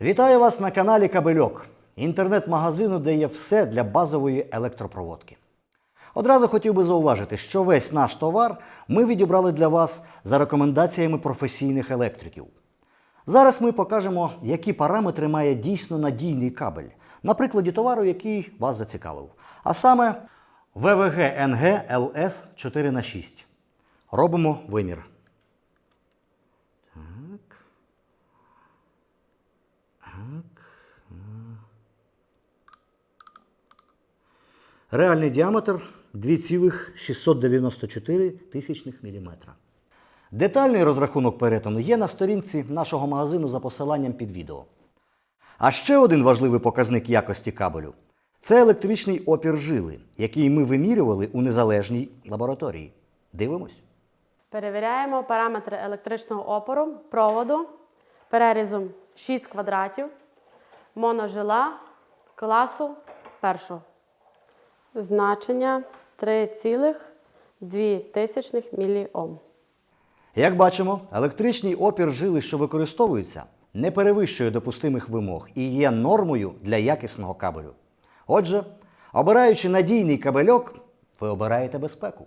Вітаю вас на каналі Кабельок, інтернет-магазину, де є все для базової електропроводки. Одразу хотів би зауважити, що весь наш товар ми відібрали для вас за рекомендаціями професійних електриків. Зараз ми покажемо, які параметри має дійсно надійний кабель на прикладі товару, який вас зацікавив. А саме ВВГ НГ ЛС 4 х 6 Робимо вимір. Реальний діаметр 2,694 тисячних міліметра. Детальний розрахунок перетину є на сторінці нашого магазину за посиланням під відео. А ще один важливий показник якості кабелю це електричний опір жили, який ми вимірювали у незалежній лабораторії. Дивимось. Перевіряємо параметри електричного опору проводу перерізом 6 квадратів моножила класу першого. Значення 3,2 міліом. Як бачимо, електричний опір жили, що використовується, не перевищує допустимих вимог і є нормою для якісного кабелю. Отже, обираючи надійний кабельок, ви обираєте безпеку.